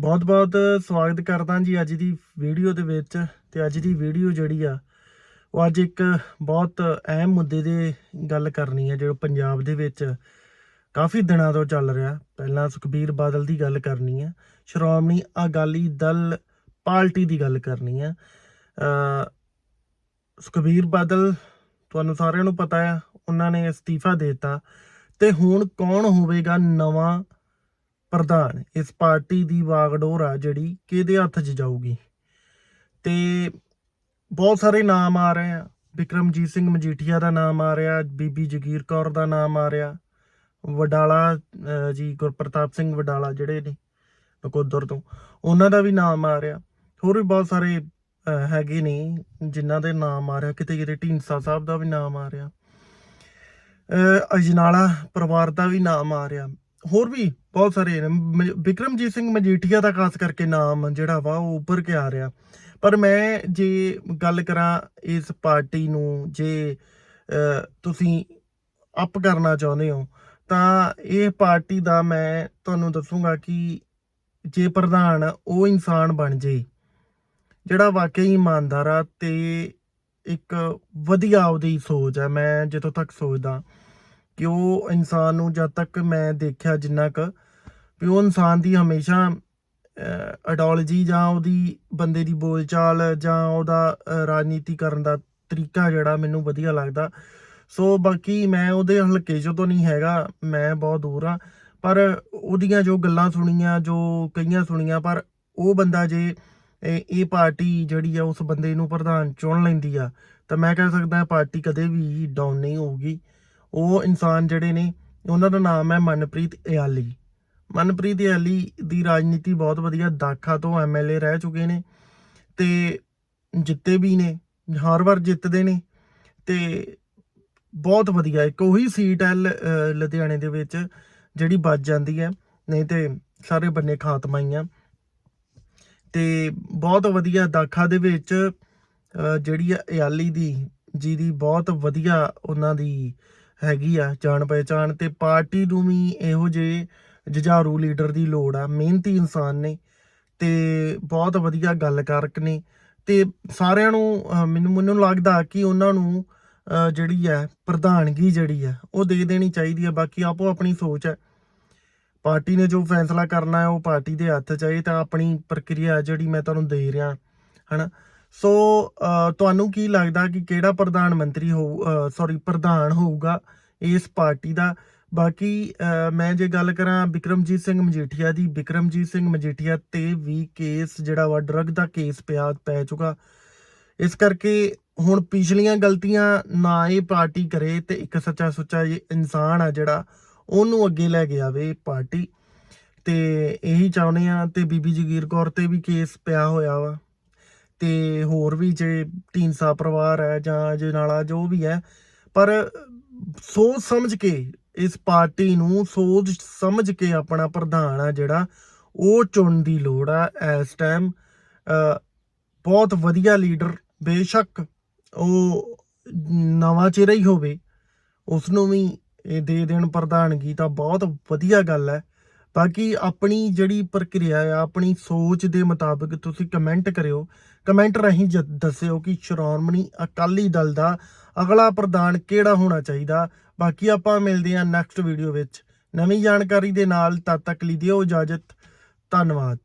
ਬਹੁਤ-ਬਹੁਤ ਸਵਾਗਤ ਕਰਦਾ ਜੀ ਅੱਜ ਦੀ ਵੀਡੀਓ ਦੇ ਵਿੱਚ ਤੇ ਅੱਜ ਦੀ ਵੀਡੀਓ ਜਿਹੜੀ ਆ, ਉਹ ਅੱਜ ਇੱਕ ਬਹੁਤ ਅਹਿਮ ਮੁੱਦੇ ਦੇ ਗੱਲ ਕਰਨੀ ਹੈ ਜਿਹੜਾ ਪੰਜਾਬ ਦੇ ਵਿੱਚ ਕਾਫੀ ਦਿਨਾਂ ਤੋਂ ਚੱਲ ਰਿਹਾ। ਪਹਿਲਾਂ ਸੁਖਬੀਰ ਬਾਦਲ ਦੀ ਗੱਲ ਕਰਨੀ ਹੈ ਸ਼੍ਰੋਮਣੀ ਅਕਾਲੀ ਦਲ ਪਾਰਟੀ ਦੀ ਗੱਲ ਕਰਨੀ ਹੈ ਸੁਖਬੀਰ ਬਾਦਲ, ਤੁਹਾਨੂੰ ਸਾਰਿਆਂ ਨੂੰ ਪਤਾ ਆ, ਉਹਨਾਂ ਨੇ ਅਸਤੀਫਾ ਦੇ ਦਿੱਤਾ ਤੇ ਹੁਣ ਕੌਣ ਹੋਵੇਗਾ ਨਵਾਂ ਪ੍ਰਧਾਨ, ਇਸ ਪਾਰਟੀ ਦੀ ਵਾਗਡੋਰ ਆ ਜਿਹੜੀ, ਕਿਹਦੇ ਹੱਥ 'ਚ ਜਾਊਗੀ? ਤੇ ਬਹੁਤ ਸਾਰੇ ਨਾਮ ਆ ਰਹੇ ਆ। ਵਿਕਰਮਜੀਤ ਸਿੰਘ ਮਜੀਠੀਆ ਦਾ ਨਾਮ ਆ ਰਿਹਾ, ਬੀਬੀ ਜਗੀਰ ਕੌਰ ਦਾ ਨਾਮ ਆ ਰਿਹਾ, ਵਡਾਲਾ ਜੀ ਗੁਰਪ੍ਰਤਾਪ ਸਿੰਘ ਵਡਾਲਾ ਜਿਹੜੇ ਨੇ, ਨਕੋਦਰ ਤੋਂ, ਉਹਨਾਂ ਦਾ ਵੀ ਨਾਮ ਆ ਰਿਹਾ। ਹੋਰ ਵੀ ਬਹੁਤ ਸਾਰੇ ਹੈਗੇ ਨੇ, ਜਿਨ੍ਹਾਂ ਦੇ ਨਾਮ ਆ ਰਿਹਾ। ਕਿਤੇ ਕਿਤੇ ਢੀਂਡਸਾ ਸਾਹਿਬ ਦਾ ਵੀ ਨਾਮ ਆ ਰਿਹਾ। ਅਹ, ਅਜਨਾਲਾ ਪਰਿਵਾਰ ਦਾ ਵੀ ਨਾਮ ਆ ਰਿਹਾ। ਹੋਰ ਵੀ ਬਹੁਤ ਸਾਰੇ ਨੇ। ਵਿਕਰਮਜੀਤ ਸਿੰਘ ਮਜੀਠੀਆ ਦਾ ਖਾਸ ਕਰਕੇ ਨਾਮ ਜਿਹੜਾ ਵਾ ਉਹ ਉੱਭਰ ਕੇ ਆ ਰਿਹਾ। ਪਰ ਮੈਂ ਜੇ ਗੱਲ ਕਰਾਂ ਇਸ ਪਾਰਟੀ ਨੂੰ, ਜੇ ਤੁਸੀਂ ਅਪ ਕਰਨਾ ਚਾਹੁੰਦੇ ਹੋ, ਤਾਂ ਇਹ ਪਾਰਟੀ ਦਾ ਮੈਂ ਤੁਹਾਨੂੰ ਦੱਸੂਗਾ ਕਿ ਜੇ ਪ੍ਰਧਾਨ ਉਹ ਇਨਸਾਨ ਬਣ ਜੇ, ਜਿਹੜਾ ਵਾਕਈ ਇਮਾਨਦਾਰ ਆ ਤੇ ਇੱਕ ਵਧੀਆ ਉਹਦੀ ਸੋਚ ਆ, ਮੈਂ ਜਦੋਂ ਤੱਕ ਸੋਚਦਾ। ਕਿ ਉਹ ਇਨਸਾਨ ਨੂੰ ਜਦ ਤੱਕ ਮੈਂ ਦੇਖਿਆ ਜਿੰਨਾ ਕੁ ਵੀ ਉਹ ਇਨਸਾਨ ਦੀ ਹਮੇਸ਼ਾ ਆਈਡੀਓਲੋਜੀ ਜਾਂ ਉਹਦੀ ਬੰਦੇ ਦੀ ਬੋਲਚਾਲ ਜਾਂ ਉਹਦਾ ਰਾਜਨੀਤੀ ਕਰਨ ਦਾ ਤਰੀਕਾ ਜਿਹੜਾ ਮੈਨੂੰ ਵਧੀਆ ਲੱਗਦਾ। ਸੋ ਬਾਕੀ ਮੈਂ ਉਹਦੇ ਹਲਕੇ 'ਚੋਂ ਤਾਂ ਨਹੀਂ ਹੈਗਾ, ਮੈਂ ਬਹੁਤ ਦੂਰ ਆ ਪਰ ਉਹਦੀਆਂ ਜੋ ਗੱਲਾਂ ਸੁਣੀਆਂ, ਜੋ ਕਈਆਂ ਸੁਣੀਆਂ, ਪਰ ਉਹ ਬੰਦਾ ਜੇ, ਇਹ ਇਹ ਪਾਰਟੀ ਜਿਹੜੀ ਆ ਉਸ ਬੰਦੇ ਨੂੰ ਪ੍ਰਧਾਨ ਚੁਣ ਲੈਂਦੀ ਆ, ਤਾਂ ਮੈਂ ਕਹਿ ਸਕਦਾ ਪਾਰਟੀ ਕਦੇ ਵੀ ਡਾਊਨ ਨਹੀਂ ਹੋਊਗੀ। ਉਹ ਇਨਸਾਨ ਜਿਹੜੇ ਨੇ, ਉਹਨਾਂ ਦਾ ਨਾਮ ਹੈ ਮਨਪ੍ਰੀਤ ਇਆਲੀ। ਮਨਪ੍ਰੀਤ ਇਆਲੀ ਦੀ ਰਾਜਨੀਤੀ ਬਹੁਤ ਵਧੀਆ, ਦਾਖਾ ਤੋਂ ਐਮਐਲਏ ਰਹਿ ਚੁੱਕੇ ਨੇ ਤੇ ਜਿੱਤੇ ਵੀ ਨੇ, ਹਰ ਵਾਰ ਜਿੱਤਦੇ ਨੇ ਤੇ ਬਹੁਤ ਵਧੀਆ, ਇੱਕ ਉਹੀ ਸੀਟ ਹੈ ਲੁਧਿਆਣੇ ਦੇ ਵਿੱਚ ਜਿਹੜੀ ਬਚ ਜਾਂਦੀ ਹੈ, ਨਹੀਂ ਤੇ ਸਾਰੇ ਬੰਨੇ ਖਾਤਮਾ ਹੀ ਆ। ਤੇ ਬਹੁਤ ਵਧੀਆ, ਦਾਖਾ ਦੇ ਵਿੱਚ ਜਿਹੜੀ ਆ ਇਆਲੀ ਦੀ, ਜਿਹਦੀ ਬਹੁਤ ਵਧੀਆ ਉਹਨਾਂ ਦੀ ਹੈਗੀ ਆ ਜਾਣ ਪਹਿਚਾਣ ਤੇ ਪਾਰਟੀ ਨੂੰ ਵੀ ਇਹੋ ਜਿਹੇ ਜੁਝਾਰੂ ਲੀਡਰ ਦੀ ਲੋੜ ਆ, ਮਿਹਨਤੀ ਇਨਸਾਨ ਨੇ ਤੇ ਬਹੁਤ ਵਧੀਆ ਗੱਲਕਾਰਕ ਨੇ ਤੇ ਸਾਰਿਆਂ ਨੂੰ ਮੈਨੂੰ ਮੈਨੂੰ ਲੱਗਦਾ ਕਿ ਉਹਨਾਂ ਨੂੰ ਜਿਹੜੀ ਹੈ ਪ੍ਰਧਾਨਗੀ ਜਿਹੜੀ ਹੈ ਉਹ ਦੇ ਦੇਣੀ ਚਾਹੀਦੀ ਹੈ ਬਾਕੀ ਆਪੋ ਆਪਣੀ ਸੋਚ ਹੈ ਪਾਰਟੀ ਨੇ ਜੋ ਫੈਸਲਾ ਕਰਨਾ ਹੈ, ਉਹ ਪਾਰਟੀ ਦੇ ਹੱਥ 'ਚ ਹੈ ਇਹ ਤਾਂ ਆਪਣੀ ਪ੍ਰਕਿਰਿਆ ਜਿਹੜੀ ਮੈਂ ਤੁਹਾਨੂੰ ਦੇ ਰਿਹਾ, ਹਨਾ? ਸੋ ਤੁਹਾਨੂੰ ਕੀ ਲੱਗਦਾ ਕਿ ਕਿਹੜਾ ਪ੍ਰਧਾਨ ਮੰਤਰੀ ਹੋਊ ਸੌਰੀ ਪ੍ਰਧਾਨ ਹੋਊਗਾ ਇਸ ਪਾਰਟੀ ਦਾ? ਬਾਕੀ ਮੈਂ ਜੇ ਗੱਲ ਕਰਾਂ ਵਿਕਰਮਜੀਤ ਸਿੰਘ ਮਜੀਠੀਆ ਦੀ ਵਿਕਰਮਜੀਤ ਸਿੰਘ ਮਜੀਠੀਆ ਤੇ ਵੀ ਕੇਸ ਜਿਹੜਾ ਵਾ ਡਰਗ ਦਾ ਕੇਸ ਪਿਆ, ਪੈ ਚੁੱਕਾ। ਇਸ ਕਰਕੇ ਹੁਣ ਪਿਛਲੀਆਂ ਗਲਤੀਆਂ ਨਾ ਇਹ ਪਾਰਟੀ ਕਰੇ ਤੇ ਇੱਕ ਸੱਚਾ ਸੁੱਚਾ ਇਹ ਇਨਸਾਨ ਆ ਜਿਹੜਾ, ਉਹਨੂੰ ਅੱਗੇ ਲੈ ਕੇ ਆਵੇ ਪਾਰਟੀ। ਤੇ ਇਹੀ ਚਾਹੁੰਦੇ ਆ ਤੇ ਬੀਬੀ ਜਗੀਰ ਕੌਰ ਤੇ ਵੀ ਕੇਸ ਪਿਆ ਹੋਇਆ ਵਾ। ਤੇ ਹੋਰ ਵੀ ਜੇ ਢੀਂਸਾ ਪਰਿਵਾਰ ਹੈ ਜਾਂ ਜਨਾਲਾ ਜੋ ਵੀ ਹੈ, ਪਰ ਸੋਚ ਸਮਝ ਕੇ ਇਸ ਪਾਰਟੀ ਨੂੰ ਸੋਚ ਸਮਝ ਕੇ ਆਪਣਾ ਪ੍ਰਧਾਨ ਆ ਜਿਹੜਾ, ਉਹ ਚੁਣਨ ਦੀ ਲੋੜ ਆ ਇਸ ਟਾਈਮ ਬਹੁਤ ਵਧੀਆ ਲੀਡਰ, ਬੇਸ਼ੱਕ ਉਹ ਨਵਾਂ ਚਿਹਰਾ ਹੀ ਹੋਵੇ ਉਸ ਨੂੰ ਵੀ ਇਹ ਦੇ ਦੇਣ ਪ੍ਰਧਾਨਗੀ ਤਾਂ ਬਹੁਤ ਵਧੀਆ ਗੱਲ ਹੈ। ਬਾਕੀ ਆਪਣੀ ਜਿਹੜੀ ਪ੍ਰਕਿਰਿਆ ਆ, ਆਪਣੀ ਸੋਚ ਦੇ ਮੁਤਾਬਕ ਤੁਸੀਂ ਕਮੈਂਟ ਕਰਿਓ। ਕਮੈਂਟ ਰਾਹੀਂ ਜ- ਦੱਸਿਓ ਕਿ ਸ਼੍ਰੋਮਣੀ ਅਕਾਲੀ ਦਲ ਦਾ ਅਗਲਾ ਪ੍ਰਧਾਨ ਕਿਹੜਾ ਹੋਣਾ ਚਾਹੀਦਾ। ਬਾਕੀ ਆਪਾਂ ਮਿਲਦੇ ਹਾਂ ਨੈਕਸਟ ਵੀਡੀਓ ਵਿੱਚ। ਨਵੀਂ ਜਾਣਕਾਰੀ ਦੇ ਨਾਲ ਤਦ ਤੱਕ ਲਈ ਦਿਓ ਇਜਾਜ਼ਤ। ਧੰਨਵਾਦ।